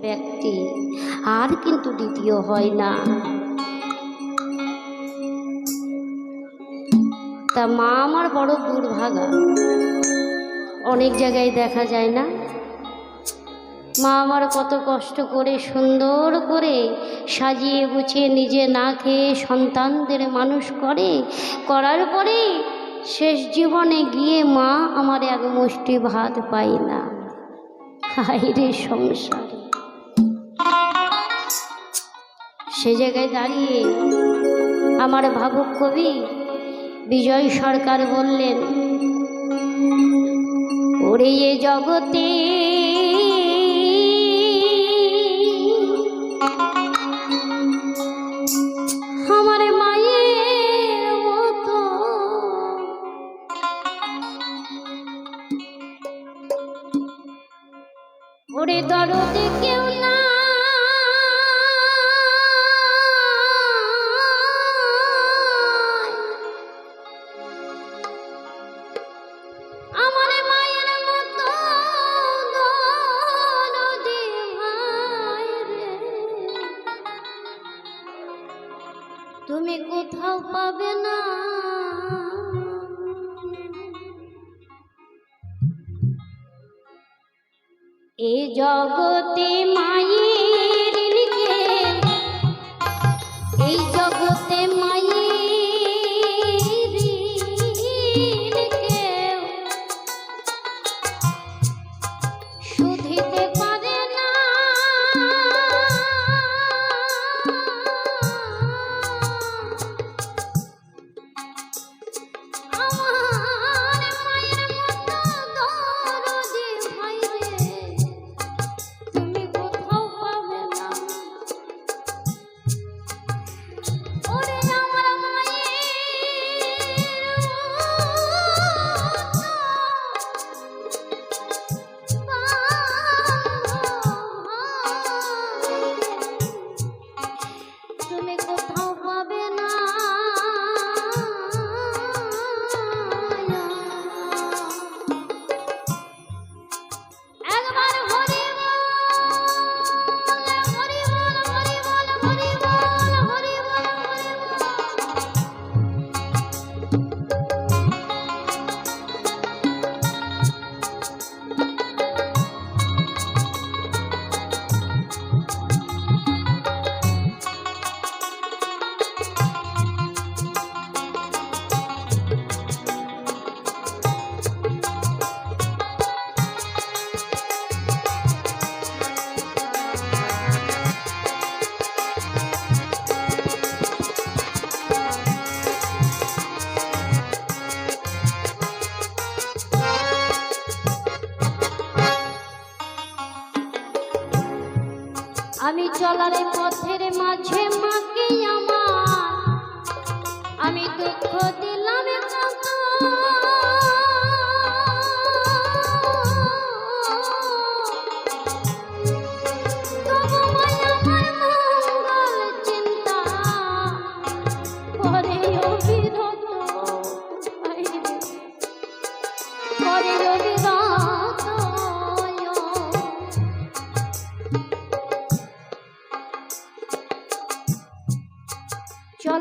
ব্যক্তি, আর কিন্তু দ্বিতীয় হয় না। তা মা আমার বড় দুর্ভাগা। অনেক জায়গায় দেখা যায় না। মা আমার কত কষ্ট করে, সুন্দর করে সাজিয়ে গুছিয়ে নিজে না খেয়ে সন্তানদের মানুষ করে। করার পরে শেষ জীবনে গিয়ে মা আমার এক মুষ্টি ভাত পাই না। হাইরে সংসার। সে জায়গায় দাঁড়িয়ে আমার ভাবুক কবি বিজয় সরকার বললেন, ওরে এ জগতে আমার মায়ের মতো ওরে দরদে পাবে না। এ জগতে মায়ের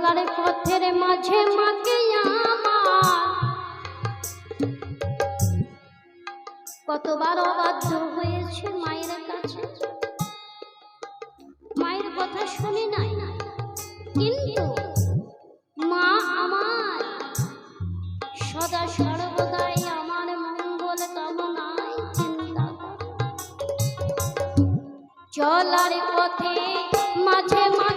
চলার পথের মাঝে মাকে আমার। কতবার অবাধ্য হয়েছে মায়ের কাছে। মায়ের কথা নাই, কিন্তু মা আমার সদা সর্বদাই আমার মঙ্গল কামনায় চিন্তা চলার পথে মাঝে মাকে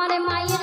আমার মায়ের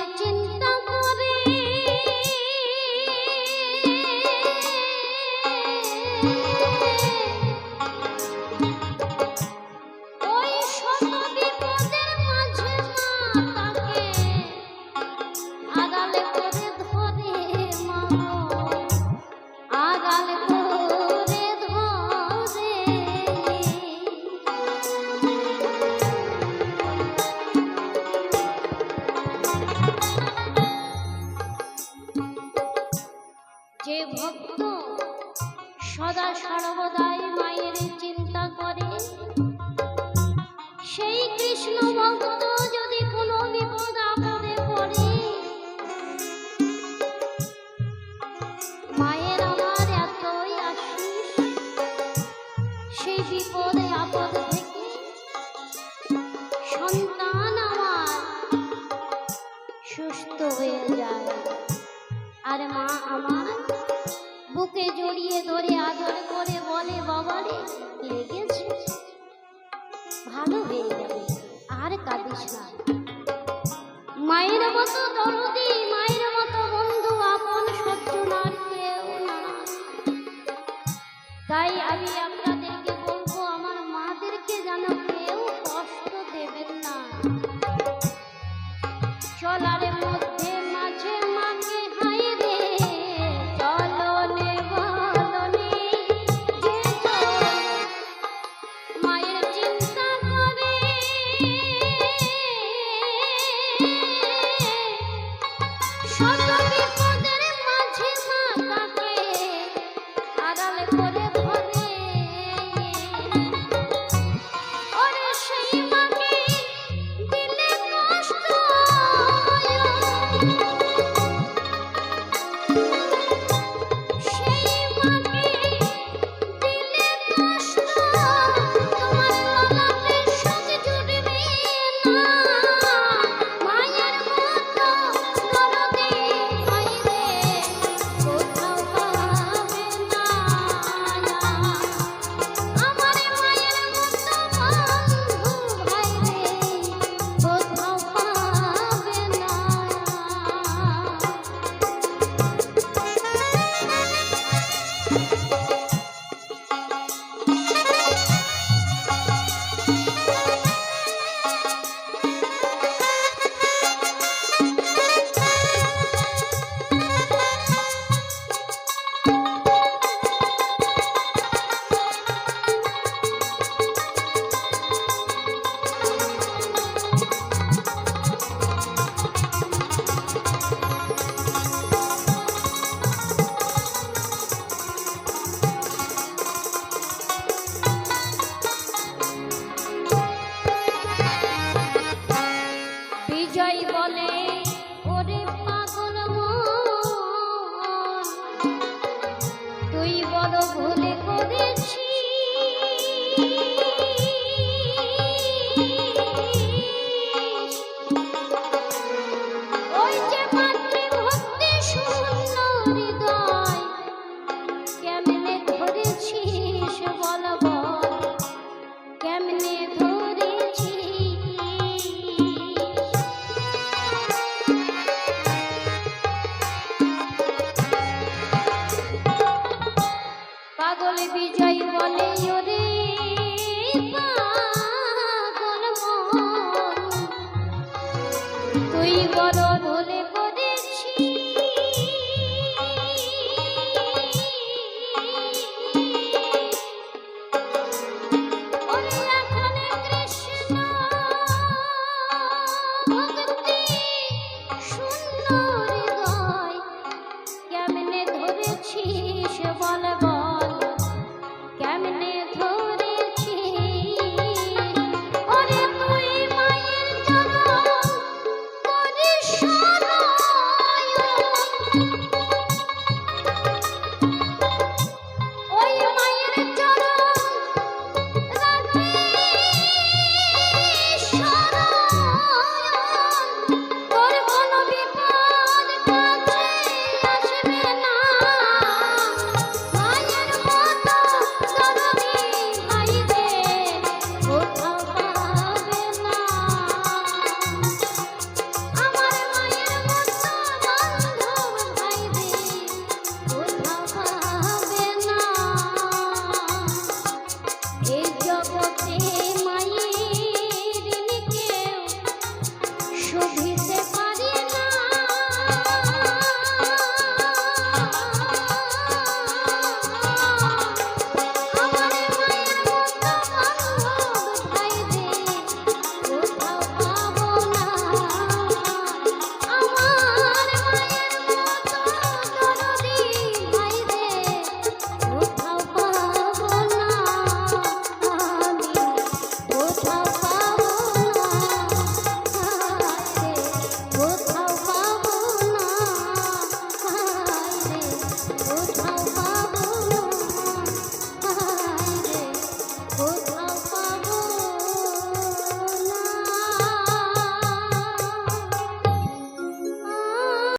আর কাঁদিস না। মায়ের মতো দরদি